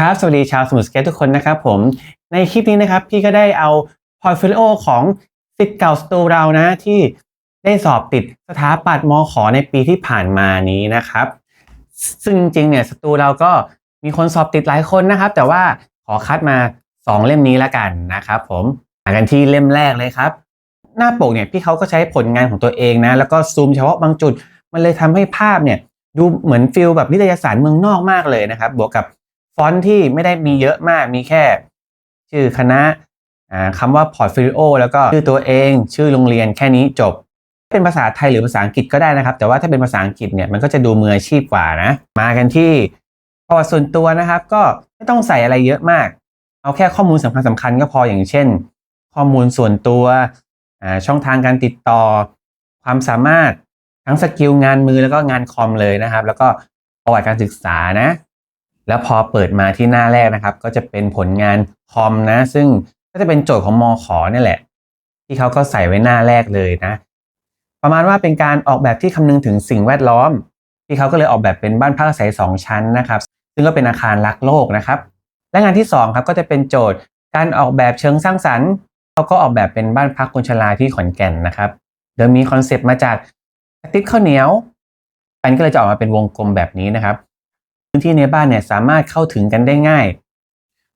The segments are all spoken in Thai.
ครับ สวัสดีชาวสมุทรสเก็ตทุกคนนะครับผม ในคลิปนี้นะครับ พี่ก็ได้เอาพอร์ตโฟลิโอของสิทธิ์เก่าสตูเรานะที่ได้สอบติดสถาปัตย์มขอในปีที่ผ่านมานี้นะครับ ซึ่งจริงเนี่ยสตูเราก็มีคนสอบติดหลายคนนะครับ แต่ว่าขอคัดมา 2 เล่มนี้ละกันนะครับผมมากันที่เล่มแรกเลยครับ หน้าปกเนี่ยพี่เขาก็ใช้ผลงานของตัวเองนะ แล้วก็ซูมเฉพาะบางจุด มันเลยทำให้ภาพเนี่ยดูเหมือนฟิลแบบนิตยสารเมืองนอกมากเลยนะครับ บวกกับ ฟอนต์ที่ไม่ได้มีเยอะมากมีแค่ ชื่อคณะอ่าคำว่าพอร์ตโฟลิโอแล้วก็ชื่อตัวเอง ชื่อโรงเรียนแค่นี้จบ เป็นภาษาไทยหรือภาษาอังกฤษก็ได้นะครับ แต่ว่าถ้าเป็นภาษาอังกฤษเนี่ยมันก็จะดูมืออาชีพกว่านะ มากันที่ประวัติส่วนตัวนะครับ ก็ไม่ต้องใส่อะไรเยอะมาก เอาแค่ข้อมูลสำคัญสำคัญก็พออย่างเช่น ข้อมูลส่วนตัวช่องทางการติดต่อ ความสามารถทั้งสกิลงานมือแล้วก็งานคอมเลยนะครับ แล้วก็ประวัติการศึกษานะ แล้วพอเปิดมาที่หน้าแรกนะครับ ก็จะเป็นผลงานคอมนะ ซึ่งก็จะเป็นโจทย์ของมอขอนี่แหละ ที่เขาก็ใส่ไว้หน้าแรกเลยนะ ประมาณว่าเป็นการออกแบบที่คำนึงถึงสิ่งแวดล้อม ที่เขาก็เลยออกแบบเป็นบ้านพักอาศัยสองชั้นนะครับ ซึ่งก็เป็นอาคารรักโลกนะครับ และงานที่สองครับก็จะเป็นโจทย์การออกแบบเชิงสร้างสรรค์เขาก็ออกแบบเป็นบ้านพักคนชราที่ขอนแก่นนะครับโดยมีคอนเซปต์มาจากกระติกข้าวเหนียวปันก็เลยจะออกมาเป็นวงกลมแบบนี้นะครับ พื้นที่ในบ้านเนี่ยสามารถเข้าถึงกันได้ง่าย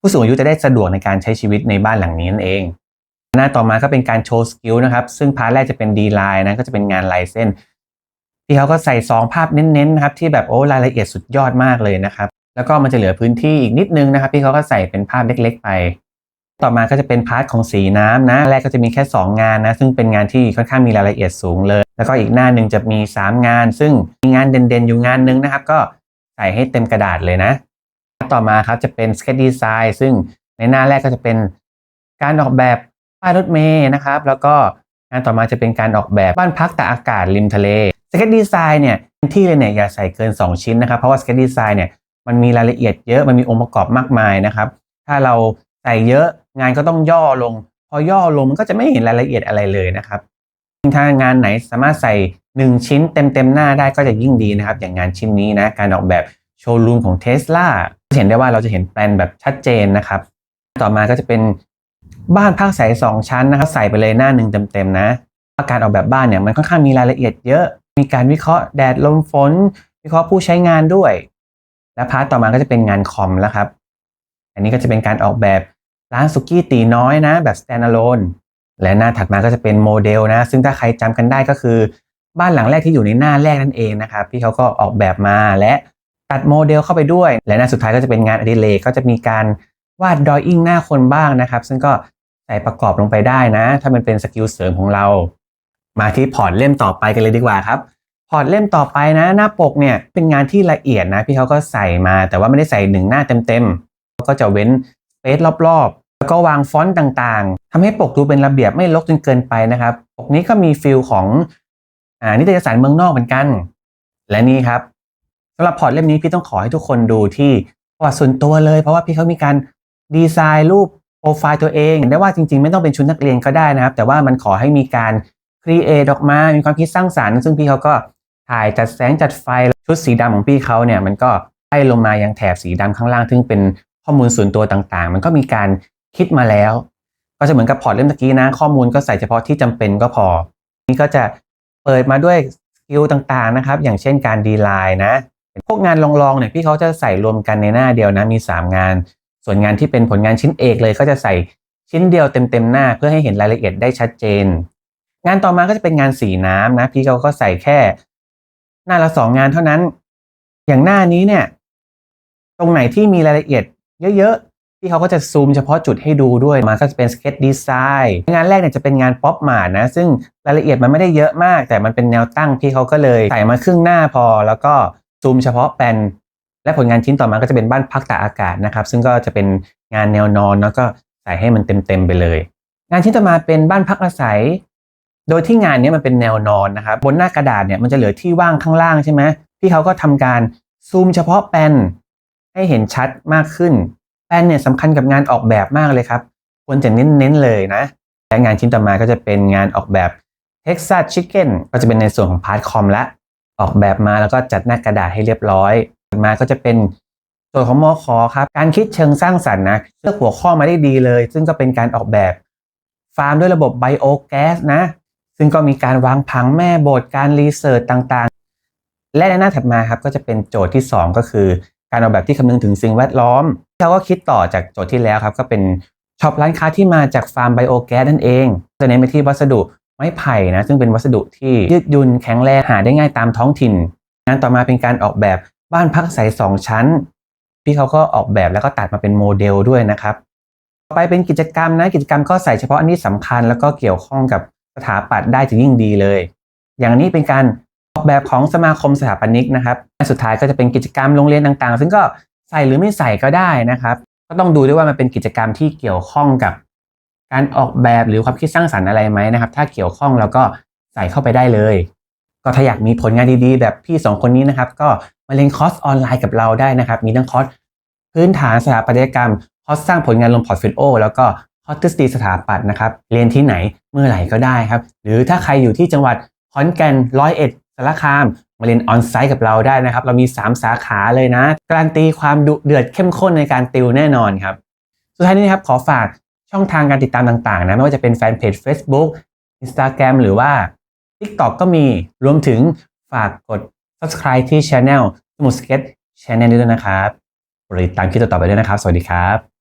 ผู้สูงอายุจะได้สะดวกในการใช้ชีวิตในบ้านหลังนี้นั่นเอง หน้าต่อมาก็เป็นการโชว์สกิลนะครับ ซึ่งพาร์ทแรกจะเป็นดีไลน์นะก็จะเป็นงานลายเส้น ที่เขาก็ใส่ซองภาพเน้นๆนะครับที่แบบโอ้รายละเอียดสุดยอดมากเลยนะครับแล้วก็มันจะเหลือพื้นที่อีกนิดนึงนะครับที่เขาก็ใส่เป็นภาพเล็ก ๆ ไป ต่อมาก็จะเป็นพาร์ทของสีน้ำนะ แรกก็จะมีแค่ 2 งานนะ ซึ่งเป็นงานที่ค่อนข้างมีรายละเอียดสูงเลย แล้วก็อีกหน้าหนึ่งจะมี 3 งาน ซึ่งมีงานเด่นๆอยู่งานหนึงนะครับ ก็ ส่ให้เต็มกระดาษเลยนะ ต่อมาครับจะเป็น sketch design ซึ่งในหน้าแรกก็จะเป็นการออกแบบป้ายรถเมย์นะครับ แล้วก็งานต่อมาจะเป็นการออกแบบบ้านพักตากอากาศริมทะเล sketch design เนี่ยที่เลยเนี่ยอย่าใส่เกิน 2 ชิ้นนะครับ เพราะว่า sketch design เนี่ยมันมีรายละเอียดเยอะมันมีองค์ประกอบมากมายนะครับ ถ้าเราใส่เยอะงานก็ต้องย่อลง พอย่อลงมันก็จะไม่เห็นรายละเอียดอะไรเลยนะครับ ถ้างานไหนสามารถใส่ 1 ชิ้นเต็มเต็มๆหน้าได้ก็จะยิ่งดีนะครับ อย่างงานชิ้นนี้นะการออกแบบโชว์รูมของเทสลาเห็นได้ว่าเราจะเห็นแปลนแบบชัดเจนนะครับ ต่อมาก็จะเป็นบ้านพักใสสองชั้นนะครับใส่ไปเลยหน้าหนึ่งเต็มๆนะการออกแบบบ้านเนี่ยมันค่อนข้างมีรายละเอียดเยอะ มีการวิเคราะห์แดดลมฝน วิเคราะห์ผู้ใช้งานด้วย และพาร์ทต่อมาก็จะเป็นงานคอมแล้วครับ อันนี้ก็จะเป็นการออกแบบร้านสุกี้ตีน้อยนะ แบบ standalone และหน้าถัดมาก็จะเป็นโมเดลนะ ซึ่งถ้าใครจำกันได้ก็คือ บ้านหลังแรกที่อยู่ในหน้าแรกนั่นเองนะครับที่เขาก็ออกแบบมาและตัดโมเดลเข้าไปด้วย และหน้าสุดท้ายก็จะเป็นงานอดิเรกก็จะมีการวาดดรออิ่งหน้าคนบ้างนะครับ ซึ่งก็ใส่ประกอบลงไปได้นะ ถ้ามันเป็นสกิลเสริมของเรา มาที่พอร์ตเล่มต่อไปกันเลยดีกว่าครับพอร์ตเล่มต่อไปนะ หน้าปกเนี่ยเป็นงานที่ละเอียดนะ พี่เขาก็ใส่มา แต่ว่าไม่ได้ใส่หนึ่งหน้าเต็มๆก็จะเว้นสเปซรอบ ก็วางฟอนต์ต่างๆทำให้ปกดูเป็นระเบียบไม่รกจนเกินไปนะครับ ปกนี้ก็มีฟิลของอ่านิตยสารเมืองนอกเหมือนกัน และนี่ครับสำหรับพอร์ตเล่มนี้พี่ต้องขอให้ทุกคนดูที่ประวัติส่วนตัวเลย เพราะว่าพี่เขามีการดีไซน์รูปโปรไฟล์ตัวเองได้ว่าจริงๆ ไม่ต้องเป็นชุดนักเรียนก็ได้นะครับ แต่ว่ามันขอให้มีการครีเอทออกมา มีความคิดสร้างสรรค์ ซึ่งพี่เขาก็ถ่ายจัดแสงจัดไฟชุดสีดำของพี่เขาเนี่ยมันก็ไล่ลงมายังแถบสีดำข้างล่าง ซึ่งเป็นข้อมูลส่วนตัวต่างๆ มันก็มีการ คิดมาแล้ว ก็จะเหมือนกับพอร์ตเล่มตะกี้นะ ข้อมูลก็ใส่เฉพาะที่จำเป็นก็พอ นี่ก็จะเปิดมาด้วยสกิลต่างๆนะครับ อย่างเช่นการดีไลน์นะ พวกงานลองๆเนี่ยพี่เขาจะใส่รวมกันในหน้าเดียวนะมี 3 งาน ส่วนงานที่เป็นผลงานชิ้นเอกเลยก็จะใส่ชิ้นเดียวเต็มๆหน้า เพื่อให้เห็นรายละเอียดได้ชัดเจน งานต่อมาก็จะเป็นงานสีน้ำนะ พี่เขาก็ใส่แค่ หน้าละสองงานเท่านั้น อย่างหน้านี้เนี่ย ตรงไหนที่มีรายละเอียดเยอะ ๆพี่เขาก็จะซูมเฉพาะจุดให้ดูด้วยมาก็จะเป็นสเก็ตดีไซน์งานแรกเนี่ยจะเป็นงานป๊อปมาร์นะ ซึ่งรายละเอียดมันไม่ได้เยอะมาก แต่มันเป็นแนวตั้งพี่เขาก็เลยใส่มาครึ่งหน้าพอ แล้วก็ซูมเฉพาะแปนและผลงานชิ้นต่อมาก็จะเป็นบ้านพักตากอากาศนะครับ ซึ่งก็จะเป็นงานแนวนอนแล้วก็ใส่ให้มันเต็มๆไปเลย งานชิ้นต่อมาเป็นบ้านพักอาศัย โดยที่งานนี้มันเป็นแนวนอนนะครับบนหน้ากระดาษเนี่ยมันจะเหลือที่ว่างข้างล่างใช่ไหมพี่เขาก็ทำการซูมเฉพาะแปนให้เห็นชัดมากขึ้น แปลนเนี่ยสำคัญกับงานออกแบบมากเลยครับควรจะเน้นๆเลยนะและงานชิ้นต่อมาก็จะเป็นงานออกแบบ Texas Chicken ก็จะเป็นในส่วนของพาร์ทคอมและออกแบบมาแล้วก็จัดหน้ากระดาษให้เรียบร้อยมาก็จะเป็นโจทย์ของมอขอครับ การคิดเชิงสร้างสรรค์นะเลือกหัวข้อมาได้ดีเลย ซึ่งก็เป็นการออกแบบฟาร์มด้วยระบบไบโอแก๊สนะ ซึ่งก็มีการวางผังแม่บทการรีเสิร์ชต่างๆ และในหน้าถัดมาครับก็จะเป็นโจทย์ที่ 2 ก็คือ การออกแบบที่คำนึงถึงสิ่งแวดล้อม เขาก็คิดต่อจากโจทย์ที่แล้วครับ ก็เป็นช็อปร้านค้าที่มาจากฟาร์มไบโอแก๊สนั่นเองจะเน้นไปที่วัสดุไม้ไผ่นะซึ่งเป็นวัสดุที่ยืดหยุ่นแข็งแรงหาได้ง่ายตามท้องถิ่นงานต่อมาเป็นการออกแบบบ้านพักอาศัยสองชั้น พี่เขาก็ออกแบบแล้วก็ตัดมาเป็นโมเดลด้วยนะครับต่อไปเป็นกิจกรรมนะกิจกรรมก็ใส่เฉพาะอันที่สำคัญ แล้วก็เกี่ยวข้องกับสถาปัตย์ได้จะยิ่งดีเลย อย่างนี้เป็นการออกแบบของสมาคมสถาปนิกนะครับสุดท้ายก็จะเป็นกิจกรรมโรงเรียนต่างๆ ซึ่งก็ ใส่หรือไม่ใส่ก็ได้นะครับ ก็ต้องดูด้วยว่ามันเป็นกิจกรรมที่เกี่ยวข้องกับ การออกแบบหรือความคิดสร้างสรรค์อะไรไหมนะครับ ถ้าเกี่ยวข้องแล้วก็ใส่เข้าไปได้เลย ก็ถ้าอยากมีผลงานดีๆ แบบพี่สองคนนี้นะครับ ก็มาเรียนคอร์สออนไลน์กับเราได้นะครับ มีทั้งคอร์สพื้นฐานสถาปัตยกรรม คอร์สสร้างผลงานลงพอร์ตโฟลิโอแล้วก็คอร์สทฤษฎีสถาปัตย์นะครับ เรียนที่ไหนเมื่อไหร่ก็ได้ครับ หรือถ้าใครอยู่ที่จังหวัดขอนแก่นร้อยเอ็ดสารคาม มาเรียนออนไซต์กับเราได้นะครับ เรามี 3 สาขาเลยนะ การันตีความดุเดือดเข้มข้นในการติวแน่นอนครับ สุดท้ายนี้นะครับขอฝากช่องทางการติดตามต่างๆนะไม่ว่าจะเป็นแฟนเพจ Facebook Instagram หรือว่า TikTok ก็มีรวมถึงฝากกด subscribe ที่ Channel สมุดสเก็ต Channel นี้ด้วยนะครับโปรดติดตามคลิปต่อๆไปด้วยนะครับ สวัสดีครับ